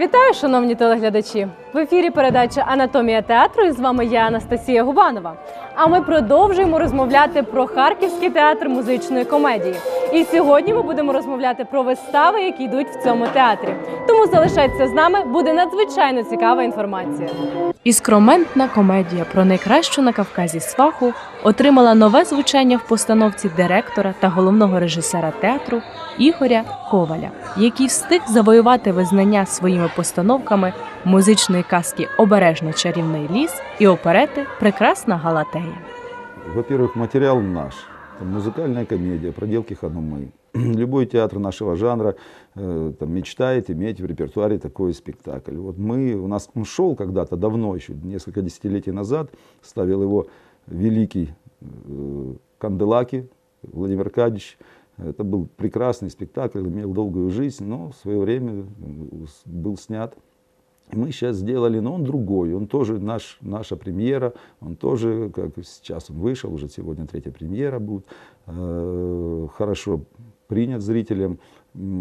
Вітаю, шановні телеглядачі! В ефірі передача Анатомія театру і з вами я Анастасія Губанова. А ми продовжуємо розмовляти про Харківський театр музичної комедії. І сьогодні ми будемо розмовляти про вистави, які йдуть в цьому театрі. Тому залишайтеся з нами, буде надзвичайно цікава інформація. Іскроментна комедія про найкращу на Кавказі сваху отримала нове звучання в постановці директора та головного режисера театру Ігоря Коваля, який встиг завоювати визнання своїми постановками музичної казки Обережно чарівний ліс і оперети Прекрасна Галатея. Во-первых, материал наш. Это музыкальная комедия, проделки Ханумы. Любой театр нашего жанра э, там, мечтает иметь в репертуаре такой спектакль. Вот мы, у нас он шел когда-то давно, еще несколько десятилетий назад, ставил его великий э, Канделаки Владимир Аркадьевич. Это был прекрасный спектакль, имел долгую жизнь, но в свое время э, был снят. Мы сейчас сделали, но он другой, он тоже наш, наша премьера, он тоже, как сейчас он вышел, уже сегодня третья премьера будет, э, хорошо принят зрителям,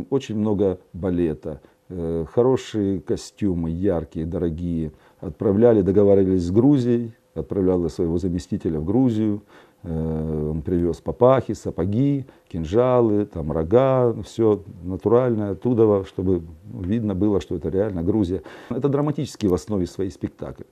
очень много балета, э, хорошие костюмы, яркие, дорогие. Отправляли, договаривались с Грузией, отправляли своего заместителя в Грузию, он привез папахи, сапоги, кинжалы, там рога, все натуральное оттуда, чтобы видно было, что это реально Грузия. Это драматический в основе своей спектакль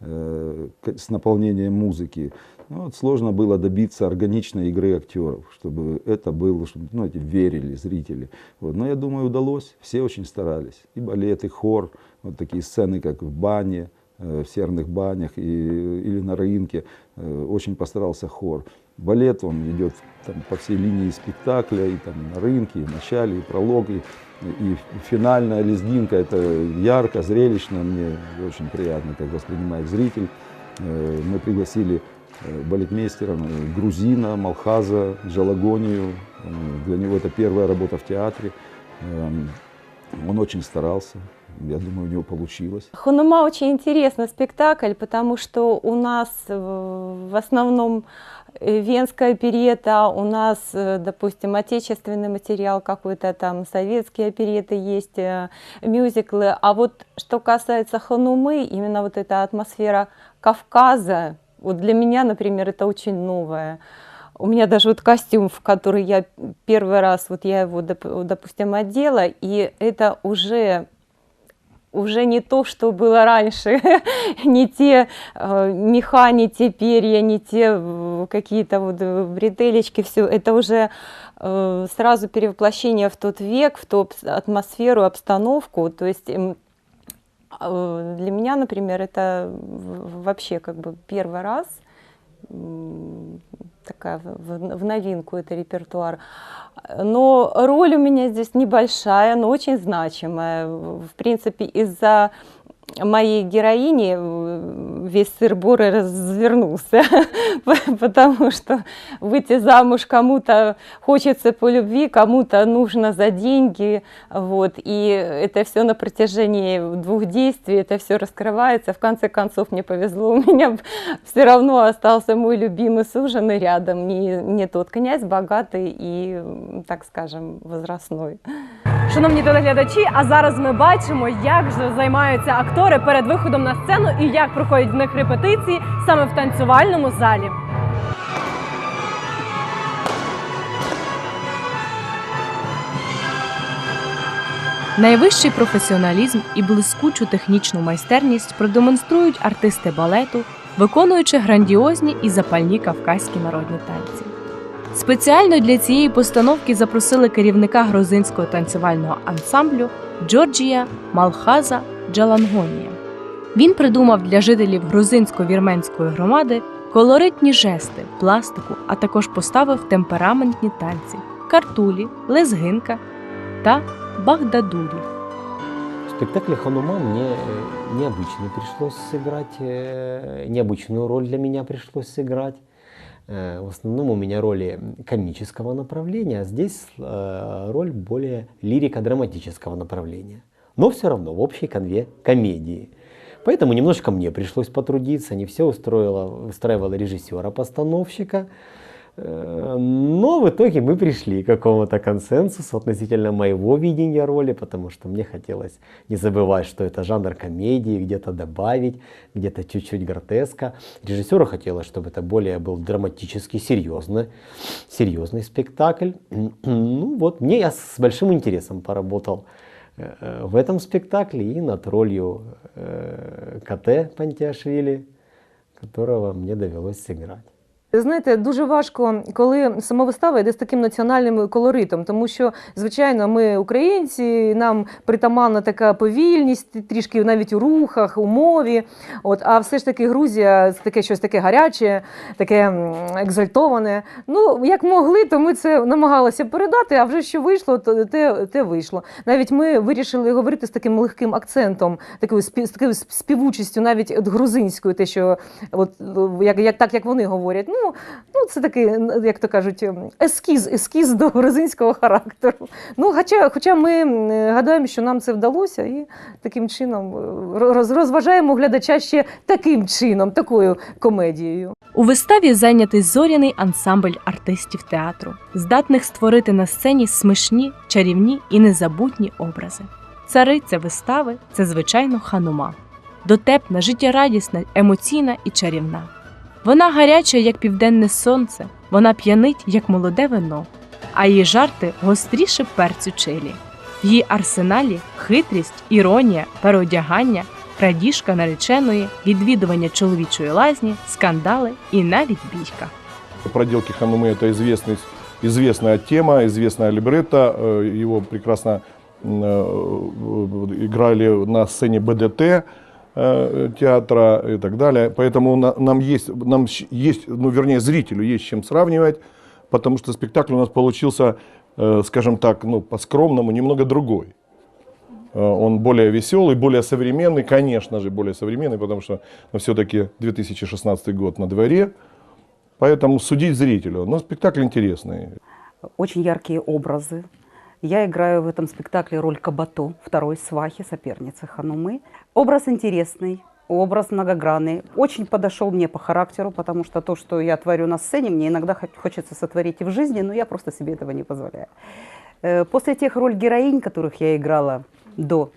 э, с наполнением музыки. Ну, вот сложно было добиться органичной игры актеров, чтобы это было, чтобы ну, эти верили зрители. Вот. Но я думаю, удалось. Все очень старались. И балет, и хор. Вот такие сцены, как в бане, э, в серных банях и, или на рынке. Э, Очень постарался хор. Балет, он идет там, по всей линии спектакля, и там на рынке, и в начале, и пролог, и, и финальная лезгинка. Это ярко, зрелищно, мне очень приятно, как воспринимает зритель. Э, Мы пригласили э, балетмейстера э, грузина, Малхаза, Джалагонию. Э, Для него это первая работа в театре. Эм, Он очень старался. Я думаю, у него получилось. Ханума очень интересный спектакль, потому что у нас в основном э, венская оперета, у нас, э, допустим, отечественный материал какой-то там, советские опереты есть, э, мюзиклы. А вот что касается Ханумы, именно вот эта атмосфера Кавказа, вот для меня, например, это очень новое. У меня даже вот костюм, в который я первый раз, вот я его, доп- допустим, одела, и это уже уже не то, что было раньше, не те э, меха, не те перья, не те э, какие-то вот э, бретелечки, все это уже сразу перевоплощение в тот век, в ту атмосферу, обстановку. То есть эм, для меня, например, это вообще как бы первый раз такая в, в- новинку это репертуар. Но роль у меня здесь небольшая, но очень значимая. В принципе, из-за моей героини э, весь сыр-бор развернулся, потому что выйти замуж кому-то хочется по любви, кому-то нужно за деньги, вот, и это все на протяжении двух действий, это все раскрывается, в конце концов мне повезло, у меня все равно остался мой любимый суженый рядом, не, не тот князь богатый и, так скажем, возрастной. Шановні телеглядачі, а зараз ми бачимо, як же займаються актори перед виходом на сцену і як проходять в них репетиції саме в танцювальному залі. Найвищий професіоналізм і блискучу технічну майстерність продемонструють артисти балету, виконуючи грандіозні і запальні кавказькі народні танці. Спеціально для цієї постановки запросили керівника грузинського танцювального ансамблю Джорджія Малхаза Джалангонія. Він придумав для жителів грузинсько-вірменської громади колоритні жести, пластику, а також поставив темпераментні танці, картулі, лезгинка та багдадурі. В спектакле «Ханума» мне э, необычно пришлось сыграть, э, необычную роль для меня пришлось сыграть. Э, В основном у меня роли комического направления, а здесь э, роль более лирико-драматического направления. Но все равно в общей конве комедии. Поэтому немножко мне пришлось потрудиться, не все устроило, устраивало режиссера-постановщика. Но в итоге мы пришли к какому-то консенсусу относительно моего видения роли, потому что мне хотелось не забывать, что это жанр комедии, где-то добавить, где-то чуть-чуть гротеска. Режиссеру хотелось, чтобы это более был драматический, серьезный, серьезный спектакль. Ну вот, мне я с большим интересом поработал э, в этом спектакле и над ролью э, КТ Пантиашвили, которого мне довелось сыграть. Знаєте, дуже важко, коли сама вистава йде з таким національним колоритом, тому що, звичайно, ми українці, нам притаманна така повільність, трішки навіть у рухах, у мові. От, а все ж таки Грузія таке щось таке гаряче, таке екзальтоване. Ну, як могли, то ми це намагалися передати, а вже що вийшло, то те, те вийшло. Навіть ми вирішили говорити з таким легким акцентом, такою з такою співучістю, навіть от грузинською, те, що от, як, як, так, як вони говорять. Ну, ну, це такий, як то кажуть, ескіз, ескіз до грузинського характеру. Ну, хоча, хоча ми гадаємо, що нам це вдалося, і таким чином е, розважаємо глядача ще таким чином, такою комедією. У виставі зайнятий зоряний ансамбль артистів театру, здатних створити на сцені смішні, чарівні і незабутні образи. Цариця вистави це звичайно ханума, дотепна, життєрадісна, емоційна і чарівна. Вона гаряча, як південне сонце, вона п'янить, як молоде вино, а її жарти гостріше перцю чилі. В її арсеналі хитрість, іронія, переодягання, крадіжка нареченої, відвідування чоловічої лазні, скандали і навіть бійка. Проделки Ханумы это известный, известная тема, известная либретто. Э, Его прекрасно м, э, играли на сцене БДТ Э, театра и так далее. Поэтому на- нам есть, нам есть, ну вернее зрителю есть чем сравнивать, потому что спектакль у нас получился, э, скажем так, ну по-скромному немного другой. Э, Он более веселый, более современный, конечно же, более современный, потому что ну, все-таки 2016 год на дворе. Поэтому судить зрителю. Но спектакль интересный. очень яркие образы. Я играю в этом спектакле роль Кабато, второй свахи, соперницы Ханумы. Образ интересный, образ многогранный. Очень подошел мне по характеру, потому что то, что я творю на сцене, мне иногда хо- хочется сотворить и в жизни, но я просто себе этого не позволяю. Э, После тех роль героинь, которых я играла до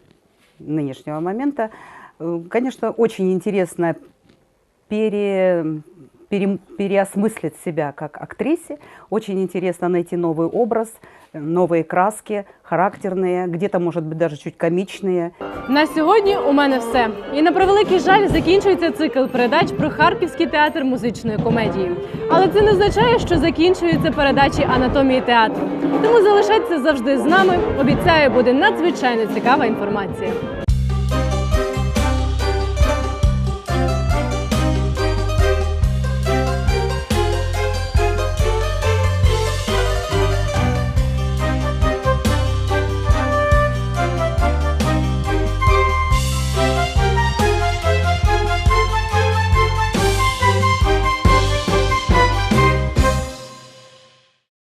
нынешнего момента, э, конечно, очень интересно пере, пере- переосмыслить себя как актрисе. Очень интересно найти новый образ, э, новые краски, характерные, где-то, может быть, даже чуть комичные. На сьогодні у мене все. І на превеликий жаль закінчується цикл передач про Харківський театр музичної комедії. Але це не означає, що закінчуються передачі анатомії театру. Тому залишайтеся завжди з нами. Обіцяю, буде надзвичайно цікава інформація.